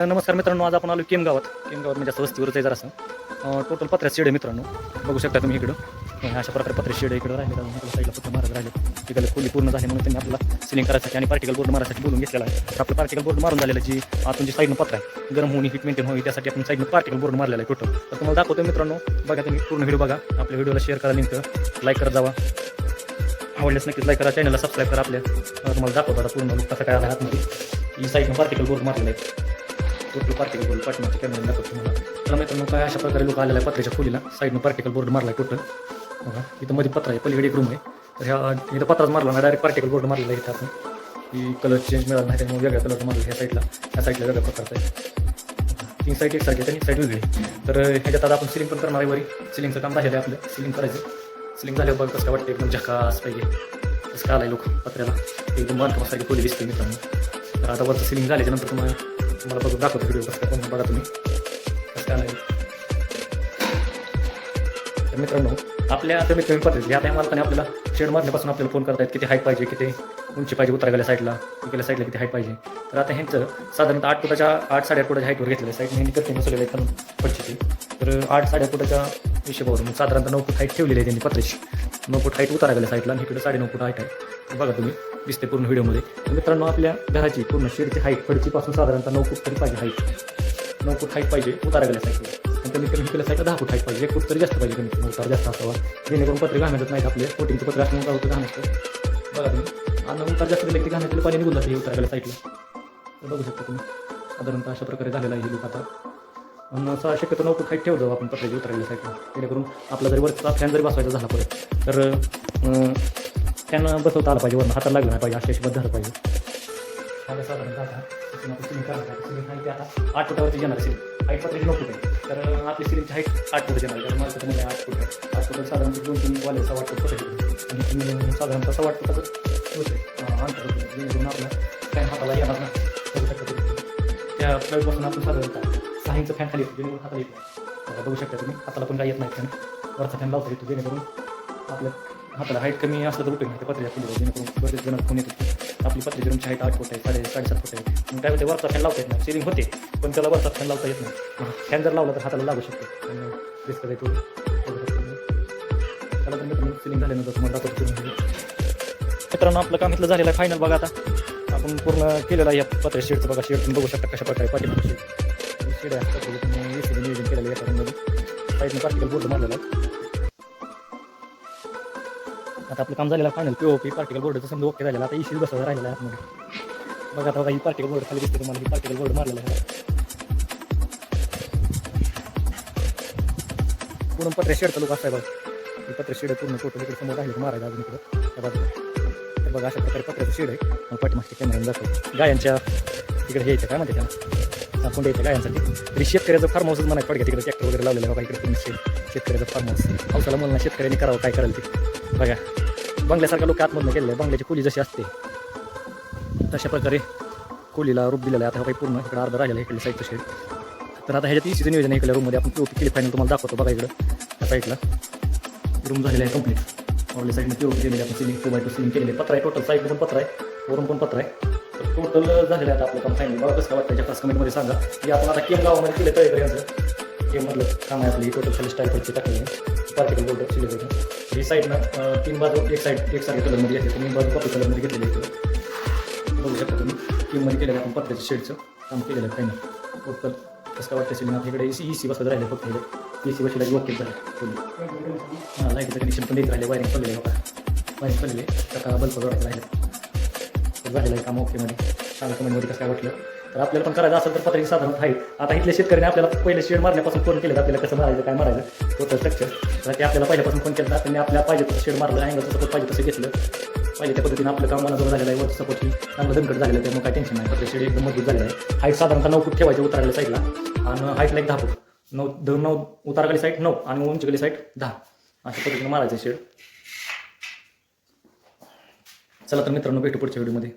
नमस्कार मित्रांनो आज आपण आलो केम गावात केम गावात म्हणजे असं वस्तीवरच आहे जरासं. टोटल पत्र्या शेड आहे मित्रांनो. बघू शकता तुम्ही इकडं. अशा प्रकारे पत्रे शेड इकडं राहिले साईडला पत्र मारत राहिले तिकडे खोली पूर्ण झाली म्हणून त्यांनी आपल्याला सिलिंग करायसाठी आणि पार्टिकल बोर्ड मारायसाठी बोलून घेतलेला आहे. तर आपलं पार्टिकल बोर्ड मारून झालेलं जी आपण जी साईडनं पत्र आहे गरम होऊन हीट मेंटेन होईल त्यासाठी आपण साईडनं पार्टिकल बोर्ड मारलेला आहे टोटल तर तुम्हाला दाखवतो मित्रांनो बघा तुम्ही पूर्ण व्हिडिओ बघा. आपल्या व्हिडिओला शेअर करा लिंक लाईक करत जावा. आवडल्यास नक्कीच लाईक करा चॅनलला सबस्क्राईब करा आपल्या. तुम्हाला दाखवतो आता पूर्ण कसं कसा काय आला आतमध्ये. ही साईडनं पार्टिकल बोर्ड मारलेला आहे. टोटल पार्टिकल बोर्ड पाठीमागच्या कॅमेरा दाखवतो तुम्हाला. तर मित्रांनो काय अशा प्रकारे लोक आलेला आहे पत्र्याच्या खोलीला. साईडनं पार्टिकल बोर्ड मारला टोटल बघा इथं मध्ये पत्र आहे पलीकडे एक रूम आहे. तर ह्या इथं पत्राच मारला ना डायरेक्ट पार्टिकल बोर्ड मारलेला आहे इथं आपण. की कलर चेंज मिळाला नाही त्यामुळे वेगळ्या कलरचं मारलं ह्या साईडला ह्या साईडला वेगळ्या पत्राचा आहे. तीन साईड एक साईड त्यांनी साईड वेगळी तर ह्याच्यात आता आपण सिलिंग पण करणार आहे वरी. सिलिंगचं काम राहिलं आहे आपलं. सिलिंग करायचं. सिलिंग झाल्यावर कसं काय वाटतं एकदम झकास पाहिजे. कसं काय आहे लोक पत्र्याला. एकदम बांधकामासारखी खोली दिसते मित्रांनो. तर आता वरचं सिलिंग झाल्याच्यानंतर तुम्हाला तुम्हाला बघून दाखवतो व्हिडिओ कसं काय बघा तुम्ही. कसं तर मित्रांनो आपल्या कमीत कमी पद्धती आता या मालकाने आपल्याला शेड मारण्यापासून आपल्याला फोन करतायत किती हाईट पाहिजे किती उंची पाहिजे उतरायला साईडला इकडल्या साईडला किती हाईट पाहिजे. तर आता ह्यांचं साधारणतः आठ फुटाच्या आठ साडेआठ फुटाच्या हाईटवर घेतलेलं साईड ह्यांनी करते बसवलेलं आहे पण पडची तर आठ साडेआठ फुटाच्या हिशेबावर मग साधारणतः नऊ फूट हाईट ठेवलेली आहे त्यांनी पत्र्याची नऊ फूट हाईट उतारा गेल्या साईडला आणि इकडे साडेनऊ फूट हाईट आहे. बघा तुम्ही. दिसते पूर्ण व्हिडिओमध्ये. तर मित्रांनो आपल्या घराची पूर्ण शेडची हाईट फडचीपासून साधारणतः नऊ फूट तरी पाहिजे हाईट नऊ फूट हाईट पाहिजे उतारा गेल्या साईडला आणि कमीत कमी केल्या साईडला दहा फूट हाईट पाहिजे. एक फूट तरी जास्त पाहिजे कमीत कमी उतार जास्त असावा. जेणेकरून पत्रे घालण्यात नाहीत आपले. कोटिंगचे पत्र असं उतार होतं घालण्याचं बघा तुम्ही. आणि उतार जास्त गेले की घालण्यातलं पाणी निघून जाते उतार गेल्या साईडला. तर बघू शकता तुम्ही. साधारणतः अशा प्रकारे झालेला आहे लोक आता. आणि असं शक्यतो नऊ फूट हाईट ठेव जाऊ आपण पत्र्याची उतरायला साईडला. जेणेकरून आपला जरी वरचा फॅन जरी बसवायचा झाला परत तर फॅन बसवता आलं पाहिजे वरून हाताला लागला पाहिजे अशी अशी झालं पाहिजे. म्हणजे आता साधारणतः आता इथून आपण सिलिंग हाईट आता आठ फुटावरती येणार सिलिंग हाईट पत्र्याची नऊ फुट आहे. तर आपली सिलिंगची हाईट आठ फुट येणार कारण माझं मला आठ फुट आहे. आठ फुट साधारणतः दोन तीन वाले सव्वा फूट पत्रे आणि तुम्ही साधारणतः सव्वा फुटाचं होते अंतर जेणेकरून आपला फॅन हाताला येणार नाही. बघू शकता त्या प्लगपासून आपण साधारणतः सहा इंच फॅन खाली येतो जेणेकरून हाताला येत नाही. बघू शकता तुम्ही हाताला पण काय येत नाही फॅन वरचा फॅन लावता येतो जेणेकरून आपल्या आपल्याला हाईट कमी असलं तर उपयोग नाही ते पत्र्याच्या जेणेकरून बरेच जण फोन येतो आपली पत्रे रूमची हाईट आठ फूट आहे साडे साडेसात फूट आहे मग काय होते वरचा फॅन लावता येत नाही. सिलिंग होते पण त्याला वरचा फॅन लावता येत नाही. फॅन जर लावला तर हाताला लागू शकतो. पण रिस्क आहे तो त्याला तर मित्रांनो सिलिंग झाल्यानंतर तुम्हाला दाखवतो मित्रांनो आपलं काम इथलं झालेलं आहे. फायनल बघा आता. आपण पूर्ण केलेलं आहे. या पत्र्या शेडचं बघा. शेड तुम्ही बघू शकता कशा प्रकारे पाठीमागे शेड. शेड आहे. तुम्ही नियोजन केलेलं आहे एका रूममध्ये साईडने पार्टिकल बोर्ड मारलेला आहे. आता आपलं काम झालेलं final P O P particle बोर्डचं समजा ओके झालेलं आता इशी बसवलं राहिलेलं आहे आतमध्ये बघा आता बघा ही पार्टिकल बोर्ड खाली दिसते तुम्हाला. ही पार्टिकल बोर्ड मारलेला आहे. पूर्ण पत्रे शेडचं लोक असाय बघा. हे पत्रे शेड पूर्ण टोटल इकडे समोर राहिले मारायचं अजून इकडं. त्या बाजूला तर बघा अशा प्रकारे पत्र्याचं शेड आहे. मग पाठीमागच्या कॅमेऱ्याने जातो गायांच्या तिकडे यायचं काय म्हणते त्याला? आपण द्यायचं गायांसाठी. तरी शेतकऱ्याचं फार्म हाऊसच म्हणायचं पडक्या तिकडे ट्रॅक्टर वगैरे लावलेलं बघा इकडे तुम्ही शेड. शेतकऱ्याचं फार हाऊस. पावसाला म्हणून शेतकऱ्यांनी करावं काय करायला ते? बघा. बंगल्यासारखा लोक आतमधनं गेलेलं आहे बंगल्याची खोली जशी असते तशा प्रकारे खोलीला रूप दिलेलं आहे. आता काही पूर्ण इकडे अर्धा राहिलेला आहे इकडे साईडचं शेड. तर आता ह्याच्यात इसीचं नियोजन इकडल्या रूममध्ये आपण पी केली फायनल तुम्हाला दाखवतो बघा इकडं. त्या साईडला रूम झालेला आहे कंप्लीट वरल्या साईडनं पी केलेली आपण ceiling two by two ceiling केलेली. पत्र आहे टोटल साईडला पण पत्र आहे वरून पण पत्र आहे. तर टोटल झालेलं आहे आता आपलं काम फायनल बघा कसं काय वाटतं त्याच्या कमेंटमध्ये सांगा. की आपण आता केम गावामध्ये केलं तळेकर यांचं. केममधलं काम आहे आपली टोटल खाली स्टाईल टाकली. आहे पार्टिकल बोर्ड सिलेक्ट होतं ही साईडनं तीन बाजू एक साईड एक सारखे कलरमध्ये घेतली. तीन बाजू कॉपी कलरमध्ये घेतलेली आहे बघू शकता तुम्ही. टीममध्ये केलेलं आपण पत्र्याच्या शेडचं काम केलेलं आहे फायनल टोटल कसं काय वाटतं सिलिंग आपल्याकडे ए सी ई सी बसत राहिले फक्त हे ए सी बसला ओके झालं. हां लाईटचं कनेक्शन पण देत राहिले. वायरिंग पडलेले बघा. वायरिंग पडलेले का बल्ब जोडायला राहिले. झालेलं आहे काम ओकेमध्ये सांगा कमेंटमध्ये कसं काय वाटलं? तर आपल्याला पण करायचं असेल तर पत्रिका साधारण आहे आता इथल्या शेतकऱ्याने आपल्याला पहिले शेड मारण्यापासून फोन केलं आपल्याला कसं मारायचं काय मारायचं होतं स्ट्रक्चर तर ते आपल्याला पहिल्यापासून फोन केलं त्यांनी आपल्याला पाहिजे तसं शेड मारलं अँगल सपोर्ट पाहिजे तसं घेतलं. पाहिजे त्या पद्धतीने आपलं काम मनाजवळ झालेलं आहे वर सपोर्ट चांगलं दणकट झालेलं आहे त्यामुळे काय टेन्शन नाही. पत्र शेड एकदम मजबूत झालेलं आहे. हाईट साधारणतः नऊ फूट ठेवायचे उतरायला साईडला आणि हाईटला एक दहा फूट. नऊ द नऊ उतारागली साईड नऊ आणि उंचीगली साईड दहा. अशा पद्धतीने मारायचं शेड चला तर मित्रांनो भेटू पुढच्या व्हिडिओमध्ये